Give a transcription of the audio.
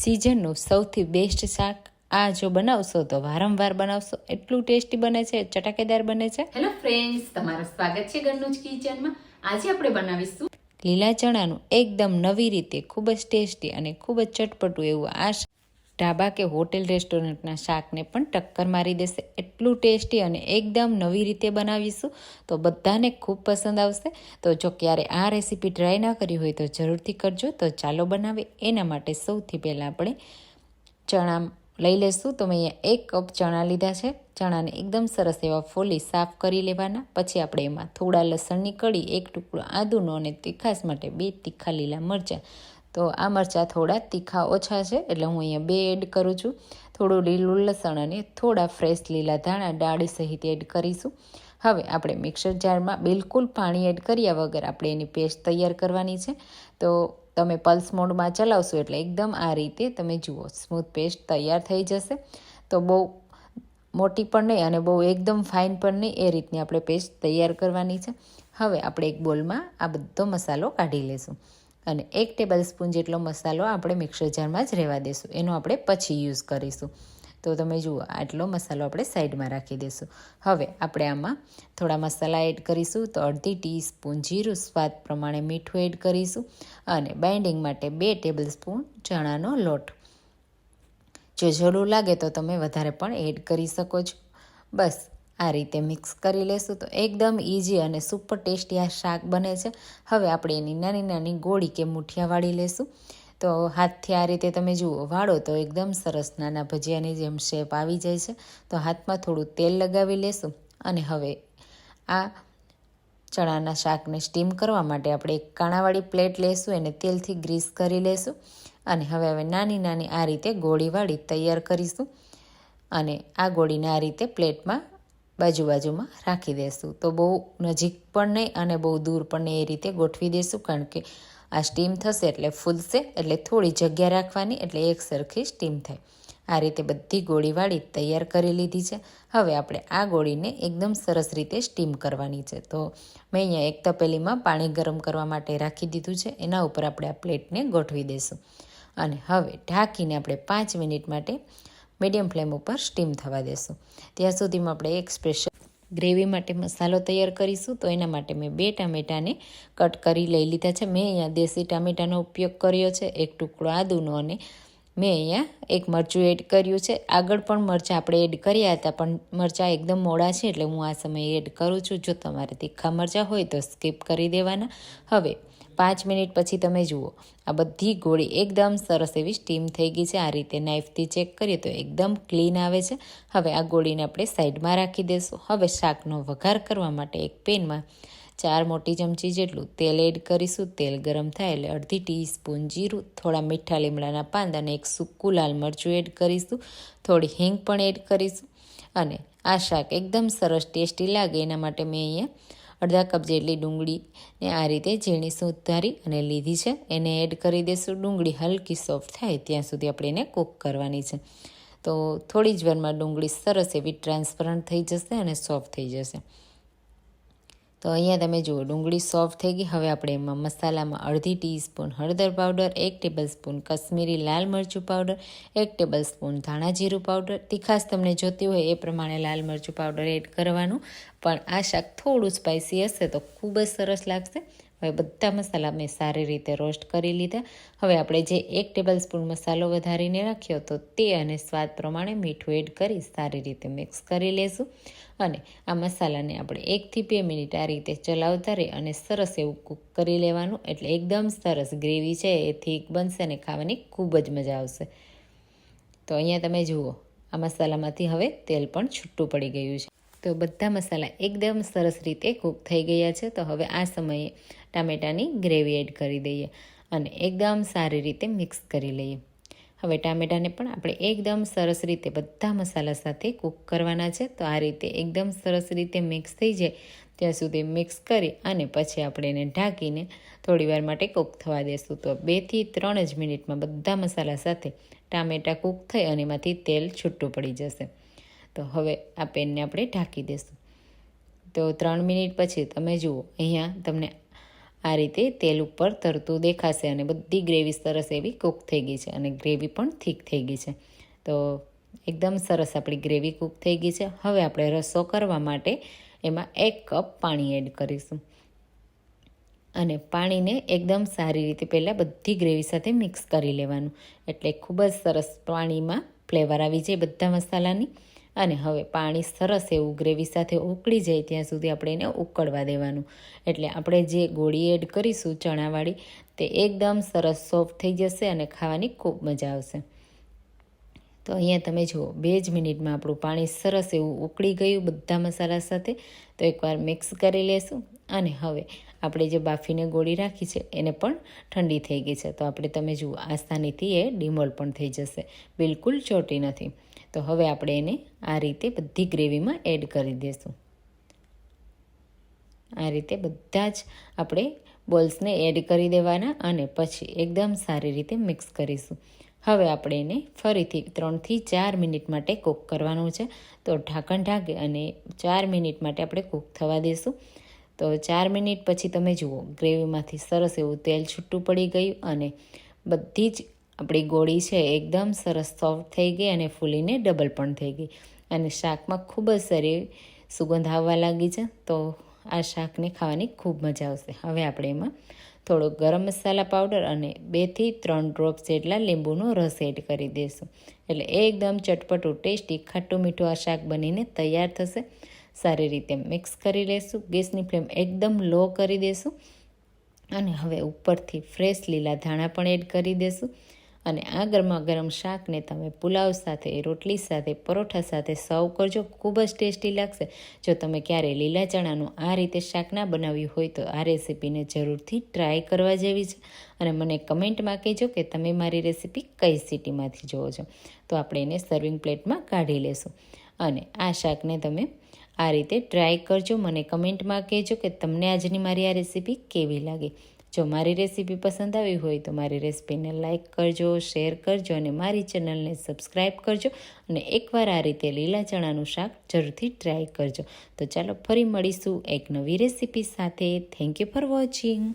સિઝનનું સૌથી બેસ્ટ શાક. આ જો બનાવશો તો વારંવાર બનાવશો. એટલું ટેસ્ટી બને છે ચટાકેદાર બને છે. હેલો ફ્રેન્ડ્સ તમારું સ્વાગત છે ઘરનું જ કિચનમાં. આજે આપણે બનાવીશું લીલા ચણાનું એકદમ નવી રીતે ખૂબ જ ટેસ્ટી અને ખૂબ જ ચટપટું એવું આ ઢાબા કે હોટેલ રેસ્ટોરન્ટના શાકને પણ ટક્કર મારી દેશે. એટલું ટેસ્ટી અને એકદમ નવી રીતે બનાવીશું તો બધાને ખૂબ પસંદ આવશે. તો જો ક્યારે આ રેસીપી ટ્રાય ના કરી હોય તો જરૂરથી કરજો. તો ચાલો બનાવીએ. એના માટે સૌથી પહેલાં આપણે ચણા લઈ લેશું. તો મેં અહીંયા એક કપ ચણા લીધા છે. ચણાને એકદમ સરસ એવા ફોલી સાફ કરી લેવાના. પછી આપણે એમાં થોડા લસણની કળી, એક ટુકડો આદુનો અને તીખાસ માટે બે તીખા લીલા મરચાં તો આ મરચાં થોડા તીખા ઓછા છે એટલે હું અહીંયા બે એડ કરું છું. થોડું લીલું લસણ અને થોડા ફ્રેશ લીલા ધાણા ડાળી સહિત એડ કરીશું. હવે આપણે મિક્સર જારમાં બિલકુલ પાણી એડ કર્યા વગર આપણે એની પેસ્ટ તૈયાર કરવાની છે. તો તમે પલ્સ મોડમાં ચલાવશો એટલે એકદમ આ રીતે તમે જુઓ, સ્મૂથ પેસ્ટ તૈયાર થઈ જશે. તો બહુ મોટી પણ નહીં અને બહુ એકદમ ફાઇન પણ નહીં એ રીતની આપણે પેસ્ટ તૈયાર કરવાની છે. હવે આપણે એક બોલમાં આ બધો મસાલો કાઢી લેશું. અને એક ટેબલ સ્પૂન જેટલો મસાલો આપણે મિક્સર જારમાં જ રહેવા દઈશું એનો આપણે પછી યુઝ કરીશું. તો તમે જુઓ, આટલો મસાલો આપણે સાઈડમાં રાખી દઈશું હવે આપણે આમાં થોડા મસાલા એડ કરીશું, તો અડધી ટીસ્પૂન જીરું સ્વાદ પ્રમાણે મીઠું એડ કરીશું અને બાઇન્ડિંગ માટે બે ટેબલ સ્પૂન ચણાનો લોટ. જો જરૂર લાગે તો તમે વધારે પણ એડ કરી શકો છો. બસ આ રીતે મિક્સ કરી લેશું તો એકદમ ઇઝી અને સુપર ટેસ્ટી આ શાક બને છે. હવે આપણે એની નાની નાની ગોળી કે મુઠિયા વાળી લેશું. તો હાથથી આ રીતે તમે જુઓ વાળો તો એકદમ સરસ નાના ભજીયાની જેમ શેપ આવી જાય છે. તો હાથમાં થોડું તેલ લગાવી લેશું અને હવે આ ચણાના શાકને સ્ટીમ કરવા માટે આપણે એક કાણાવાળી પ્લેટ લેશું, એને તેલથી ગ્રીસ કરી લેશું અને હવે હવે નાની નાની આ રીતે ગોળીવાળી તૈયાર કરીશું. અને આ ગોળીને આ રીતે પ્લેટમાં બાજુ બાજુમાં રાખી દેશું. તો બહુ નજીક પણ નહીં અને બહુ દૂર પણ નહીં એ રીતે ગોઠવી દેશું, કારણ કે આ સ્ટીમ થશે એટલે ફૂલશે, એટલે થોડી જગ્યા રાખવાની, એટલે એક સરખી સ્ટીમ થાય. આ રીતે બધી ગોળીવાળી તૈયાર કરી લીધી છે. હવે આપણે આ ગોળીને એકદમ સરસ રીતે સ્ટીમ કરવાની છે. તો મેં અહીંયા એક તપેલીમાં પાણી ગરમ કરવા માટે રાખી દીધું છે. એના ઉપર આપણે આ પ્લેટને ગોઠવી દઈશું અને હવે ઢાંકીને આપણે પાંચ મિનિટ માટે મીડિયમ ફ્લેમ ઉપર સ્ટીમ થવા દેશું. ત્યાં સુધીમાં આપણે એક સ્પેશિયલ ગ્રેવી માટે મસાલો તૈયાર કરીશું. તો એના માટે મેં બે ટામેટાને કટ કરી લઈ લીધા છે. મેં અહીંયા દેશી ટામેટાનો ઉપયોગ કર્યો છે, એક ટુકડો આદુનો અને મેં અહીંયા એક મરચું એડ કર્યું છે. આગળ પણ મરચાં આપણે એડ કર્યા હતા, પણ મરચાં એકદમ મોડા છે, એટલે હું આ સમયે એડ કરું છું. જો તમારે તીખા મરચાં હોય તો સ્કીપ કરી દેવાના. હવે પાંચ મિનિટ પછી તમે જુઓ. આ બધી ગોળી એકદમ સરસ એવી સ્ટીમ થઈ ગઈ છે. આ રીતે નાઇફથી ચેક કરીએ તો એકદમ ક્લીન આવે છે. હવે આ ગોળીને આપણે સાઈડમાં રાખી દઈશું હવે શાકનો વઘાર કરવા માટે એક પેનમાં ચાર મોટી ચમચી જેટલું તેલ એડ કરીશું. તેલ ગરમ થાય એટલે અડધી ટીસ્પૂન જીરું, થોડા મીઠા લીમડાના પાંદ અને એક સૂકું લાલ મરચું એડ કરીશું. થોડી હિંગ પણ એડ કરીશું. અને આ શાક એકદમ સરસ ટેસ્ટી લાગે. એના માટે મેં અહીંયા અડધા કપ જેટલી ડુંગળીને આ રીતે ઝીણી સુધારી અને લીધી છે. એને એડ કરી દઈશું ડુંગળી હલકી સોફ્ટ થાય ત્યાં સુધી આપણે એને કૂક કરવાની છે. તો થોડી જ વારમાં ડુંગળી સરસ એવી ટ્રાન્સપરન્ટ થઈ જશે અને સોફ્ટ થઈ જશે. તો અહીંયા તમે જુઓ, ડુંગળી સોફ્ટ થઈ ગઈ. હવે આપણે એમાં મસાલામાં અડધી ટીસ્પૂન હળદર પાવડર, એક ટેબલ સ્પૂન કશ્મીરી લાલ મરચું પાવડર, એક ટેબલ સ્પૂન ધાણા જીરું પાવડર. તીખાસ તમને જોતી હોય એ પ્રમાણે લાલ મરચું પાવડર એડ કરવાનું. પણ આ શાક થોડું સ્પાઇસી હશે તો ખૂબ જ સરસ લાગશે. હવે બધા મસાલા મેં સારી રીતે રોસ્ટ કરી લીધા. હવે આપણે જે એક ટેબલ સ્પૂન મસાલો વધારીને રાખ્યો તો તે અને સ્વાદ પ્રમાણે મીઠું એડ કરી સારી રીતે મિક્સ કરી લેશું. અને આ મસાલાને આપણે એકથી બે મિનિટ આ રીતે ચલાવતા રહી અને સરસ એવું કૂક કરી લેવાનું. એટલે એકદમ સરસ ગ્રેવી છે, એ થીક બનશે અને ખાવાની ખૂબ જ મજા આવશે. તો અહીંયા તમે જુઓ, આ મસાલામાંથી હવે તેલ પણ છૂટું પડી ગયું છે. તો બધા મસાલા એકદમ સરસ રીતે કૂક થઈ ગયા છે. તો હવે આ સમયે ટામેટાની ગ્રેવી એડ કરી દઈએ અને એકદમ સારી રીતે મિક્સ કરી લઈએ. હવે ટામેટાને પણ આપણે એકદમ સરસ રીતે બધા મસાલા સાથે કૂક કરવાના છે. તો આ રીતે એકદમ સરસ રીતે મિક્સ થઈ જાય ત્યાં સુધી મિક્સ કરી અને પછી આપણે એને ઢાંકીને થોડીવાર માટે કૂક થવા દેશું. તો બેથી ત્રણ જ મિનિટમાં બધા મસાલા સાથે ટામેટાં કૂક થઈ અને એમાંથી તેલ છૂટું પડી જશે. તો હવે આ પેનને આપણે ઢાંકી દઈશું તો ત્રણ મિનિટ પછી તમે જુઓ, અહીંયા તમને આ રીતે તેલ ઉપર તરતું દેખાશે અને બધી ગ્રેવી સરસ એવી કૂક થઈ ગઈ છે અને ગ્રેવી પણ થીક થઈ ગઈ છે. તો એકદમ સરસ આપણી ગ્રેવી કૂક થઈ ગઈ છે. હવે આપણે રસો કરવા માટે એમાં એક કપ પાણી એડ કરીશું. અને પાણીને એકદમ સારી રીતે પહેલાં બધી ગ્રેવી સાથે મિક્સ કરી લેવાનું. એટલે ખૂબ જ સરસ પાણીમાં ફ્લેવર આવી જાય બધા મસાલાની. અને હવે પાણી સરસ એવું ગ્રેવી સાથે ઉકળી જાય ત્યાં સુધી આપણે એને ઉકળવા દેવાનું. એટલે આપણે જે ગોળી એડ કરીશું ચણાવાળી, તે એકદમ સરસ સોફ્ટ થઈ જશે અને ખાવાની ખૂબ મજા આવશે. તો અહીંયા તમે જુઓ, બે જ મિનિટમાં આપણું પાણી સરસ એવું ઉકળી ગયું બધા મસાલા સાથે. તો એકવાર મિક્સ કરી લેશું અને હવે આપણે જે બાફીને ગોળી રાખી છે, એને પણ ઠંડી થઈ ગઈ છે. તો આપણે તમે જુઓ આસાનીથી એ ડિમોલ પણ થઈ જશે. બિલકુલ ચોટી નથી. તો હવે આપણે એને આ રીતે બધી ગ્રેવીમાં એડ કરી દઈશું આ રીતે બધા જ આપણે બોલ્સને એડ કરી દેવાના અને પછી એકદમ સારી રીતે મિક્સ કરીશું. હવે આપણે એને ફરીથી ત્રણથી ચાર મિનિટ માટે કૂક કરવાનું છે. તો ઢાંકણ ઢાંકે અને ચાર મિનિટ માટે આપણે કૂક થવા દઈશું તો ચાર મિનિટ પછી તમે જુઓ, ગ્રેવીમાંથી સરસ એવું તેલ છૂટું પડી ગયું અને બધી જ આપણી ગોળી છે એકદમ સરસ સોફ્ટ થઈ ગઈ અને ફૂલીને ડબલ પણ થઈ ગઈ. અને શાકમાં ખૂબ જ સારી સુગંધ આવવા લાગી છે, તો આ શાકને ખાવાની ખૂબ મજા આવશે. હવે આપણે એમાં થોડો ગરમ મસાલા પાવડર અને બેથી ત્રણ ડ્રોપ્સ જેટલા લીંબુનો રસ એડ કરી દઈશું. એટલે એકદમ ચટપટું, ટેસ્ટી, ખાટું મીઠું આ શાક બનીને તૈયાર થશે. સારી રીતે મિક્સ કરી લઈશું. ગેસની ફ્લેમ એકદમ લો કરી દઈશું. અને હવે ઉપરથી ફ્રેશ લીલા ધાણા પણ એડ કરી દઈશું. અને આ ગરમા ગરમ શાકને તમે પુલાવ સાથે, રોટલી સાથે, પરોઠા સાથે સર્વ કરજો. ખૂબ જ ટેસ્ટી લાગશે. જો તમે ક્યારે લીલા ચણાનું આ રીતે શાક ના બનાવ્યું હોય તો આ રેસીપીને જરૂરથી ટ્રાય કરવા જેવી છે. અને મને કમેન્ટમાં કહેજો કે તમે મારી રેસીપી કઈ સિટીમાંથી જુઓ છો. તો આપણે એને સર્વિંગ પ્લેટમાં કાઢી લેશું. અને આ શાકને તમે આ રીતે ટ્રાય કરજો. મને કમેન્ટમાં કહેજો કે તમને આજની મારી આ રેસીપી કેવી લાગી. જો મારી રેસીપી પસંદ આવી હોય તો મારી રેસીપીને લાઇક કરજો, શેર કરજો અને મારી ચેનલને સબસ્ક્રાઈબ કરજો અને એકવાર આ રીતે લીલા ચણાનું શાક જરૂરથી ટ્રાય કરજો. તો ચાલો ફરી મળીશું એક નવી રેસીપી સાથે. Thank you for watching